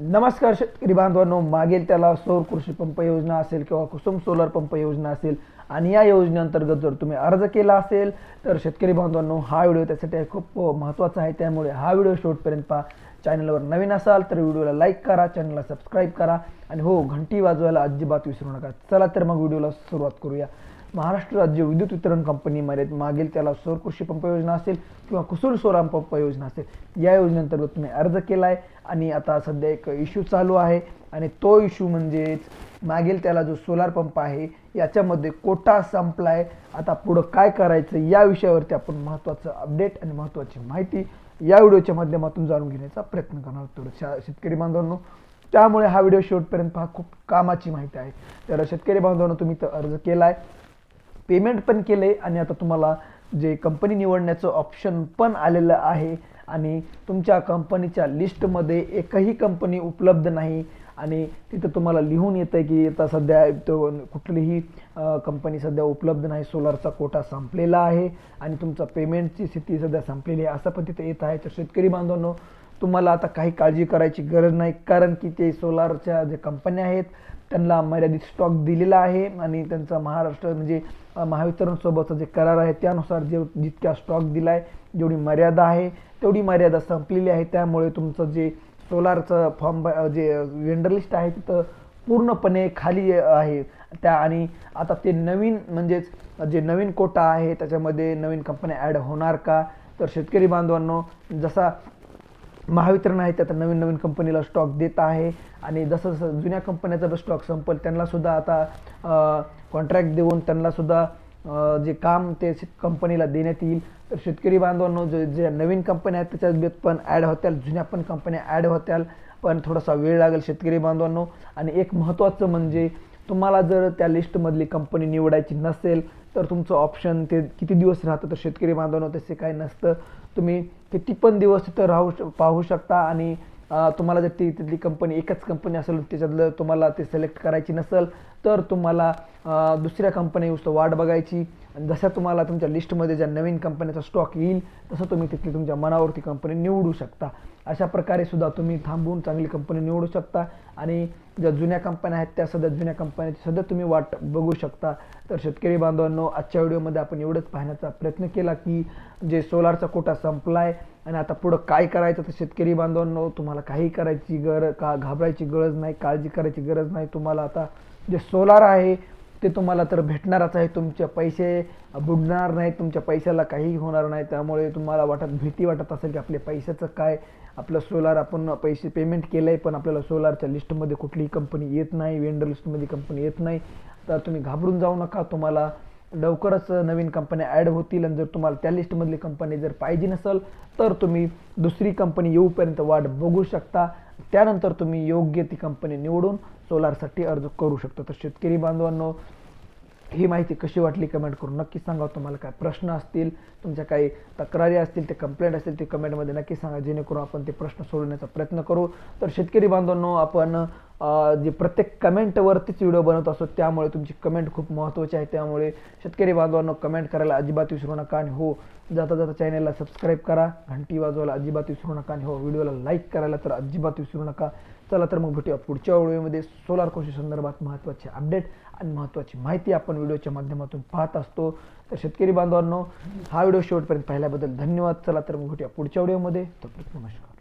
नमस्कार शेतकरी बांधवांनो मागेल त्याला सौर कृषी पंप योजना असेल किंवा कुसुम सोलर पंप योजना असेल आणि या योजनेअंतर्गत जर तुम्ही अर्ज केला असेल तर शेतकरी बांधवांनो हा व्हिडिओ त्यासाठी खूप महत्त्वाचा आहे. त्यामुळे हा व्हिडिओ शेवटपर्यंत पहा. चॅनलवर नवीन असाल तर व्हिडिओला लाईक करा चॅनलला सबस्क्राईब करा. आणि हो घंटी वाजवायला अजिबात विसरू नका. चला तर मग व्हिडिओला सुरुवात करूया. महाराष्ट्र राज्य विद्युत वितरण कंपनीमध्ये मागील त्याला सौर कृषी पंप योजना असेल किंवा कुसूर सोराम पंप योजना असेल या योजनेअंतर्गत तुम्ही अर्ज केला आहे आणि आता सध्या एक इश्यू चालू आहे. आणि तो इश्यू म्हणजेच मागील त्याला जो सोलार पंप आहे याच्यामध्ये कोटा संपलाय. आता पुढं काय करायचं या विषयावरती आपण महत्त्वाचं अपडेट आणि महत्त्वाची माहिती या व्हिडिओच्या माध्यमातून जाणून घेण्याचा प्रयत्न करणार आहोत. शा- शेतकरी बांधवांनो त्यामुळे हा व्हिडिओ शेवटपर्यंत पहा. खूप कामाची माहिती आहे. तर शेतकरी बांधवांनो तुम्ही तर अर्ज केला आहे पेमेंट पण केलं आहे आणि आता तुम्हाला जे कंपनी निवडण्याचं ऑप्शन पण आलेलं आहे आणि तुमच्या कंपनीच्या लिस्टमध्ये एकही कंपनी उपलब्ध नाही आणि तिथं तुम्हाला लिहून येतं की आता सध्या तो कुठलीही कंपनी सध्या उपलब्ध नाही सोलारचा कोटा संपलेला आहे आणि तुमचा पेमेंटची स्थिती सध्या संपलेली आहे असं पण तिथं येत आहे. तर शेतकरी बांधवांनो तुम्हाला आता काही काळजी करायची गरज नाही कारण की ते सोलारच्या ज्या कंपन्या आहेत त्यांना मर्यादित स्टॉक दिलेला आहे आणि त्यांचा महाराष्ट्र म्हणजे महावितरणसोबतचा जे करार आहे त्यानुसार जे जितक्या स्टॉक दिला आहे जेवढी मर्यादा आहे तेवढी मर्यादा संपलेली आहे. त्यामुळे तुमचं जे सोलारचं फॉर्म जे वेंडर लिस्ट आहे तिथं पूर्णपणे खाली आहे. त्या आणि आता ते नवीन म्हणजेच जे नवीन कोटा आहे त्याच्यामध्ये नवीन कंपन्या ॲड होणार का? तर शेतकरी बांधवांनो जसा महावितरण आहे त्यात नवीन नवीन कंपनीला स्टॉक देत आहे. आणि जसं जसं जुन्या कंपन्याचा स्टॉक संपल त्यांनासुद्धा आता कॉन्ट्रॅक्ट देऊन त्यांनासुद्धा जे काम ते कंपनीला देण्यात येईल. तर शेतकरी बांधवांनो जे जे नवीन कंपन्या आहेत त्याच्यात पण ॲड होत्याल जुन्या पण कंपन्या ॲड होत्याल. पण थोडासा वेळ लागेल शेतकरी बांधवांनो. आणि एक महत्त्वाचं म्हणजे तुम्हाला जर त्या लिस्टमधली कंपनी निवडायची नसेल तर तुमचं ऑप्शन ते किती दिवस राहतं? तर शेतकरी बांधवांना तसे काही नसतं. तुम्ही किती पण दिवस तिथं राहू श पाहू शकता आणि तुम्हाला जर ती तिथली कंपनी एकच कंपनी असेल त्याच्यातलं तुम्हाला ते सिलेक्ट करायची नसेल तर तुम्हाला दुसऱ्या कंपनी नुसतं वाट बघायची. आणि जसं तुम्हाला तुमच्या लिस्टमध्ये ज्या नवीन कंपन्याचा स्टॉक येईल तसं तुम्ही तिथली तुमच्या मनावरती कंपनी निवडू शकता. अशा प्रकारे सुद्धा तुम्ही थांबून चांगली कंपनी निवडू शकता. आणि ज्या जुन्या कंपन्या आहेत त्या सध्या जुन्या कंपन्याची सध्या तुम्ही वाट बघू शकता. तर शेतकरी बांधवांनो आजच्या व्हिडिओमध्ये आपण एवढंच पाहण्याचा प्रयत्न केला की जे सोलारचा कोटा संपलाय आणि आता पुढं काय करायचं? तर शेतकरी बांधवांनो तुम्हाला काही करायची गरज का घाबरायची गरज नाही काळजी करायची गरज नाही. तुम्हाला आता जे सोलार आहे ते तुम्हाला तर भेटणारच आहे. तुमचे पैसे बुडणार नाही तुमच्या पैशाला काहीही होणार नाही. त्यामुळे तुम्हाला वाटत भीती वाटत असेल की आपल्या पैशाचं काय? आपलं सोलार आपण पैसे पेमेंट केलं आहे पण आपल्याला सोलारच्या लिस्टमध्ये कुठलीही कंपनी येत नाही वेंडर लिस्टमध्ये कंपनी येत नाही. तर तुम्ही घाबरून जाऊ नका. तुम्हाला लवकरच नवीन कंपन्या ॲड होतील आणि जर तुम्हाला त्या लिस्टमधली कंपनी जर पाहिजे नसेल तर तुम्ही दुसरी कंपनी येऊपर्यंत वाट बघू शकता. त्यानंतर तुम्ही योग्य ती कंपनी निवडून सोलारसाठी अर्ज करू शकता. तर शेतकरी बांधवांनो ही माहिती कशी वाटली कमेंट करून नक्की सांगा. तुम्हाला काय प्रश्न असतील तुमच्या काही तक्रारी असतील ते कंप्लेंट असतील ते कमेंटमध्ये नक्की सांगा. जेणेकरून आपण ते प्रश्न सोडवण्याचा प्रयत्न करू. तर शेतकरी बांधवांनो आपण जे प्रत्येक कमेंटवरतीच व्हिडिओ बनवत असतो त्यामुळे तुमची कमेंट खूप महत्त्वाची आहे. त्यामुळे शेतकरी बांधवांनो कमेंट करायला अजिबात विसरू नका आणि हो जाता जाता चॅनलला सबस्क्राईब करा. घंटी वाजवायला अजिबात विसरू नका आणि हो व्हिडिओला लाईक करायला तर अजिबात विसरू नका. चला तर मग भेटूया पुढच्या व्हिडिओमध्ये. सोलार कृषी संदर्भात महत्त्वाचे अपडेट आणि महत्त्वाची माहिती आपण व्हिडिओच्या माध्यमातून पाहत असतो. तर शेतकरी बांधवांनो हा व्हिडिओ शेवटपर्यंत पाहिल्याबद्दल धन्यवाद. चला तर मग भेटूया पुढच्या व्हिडिओमध्ये. तो नमस्कार.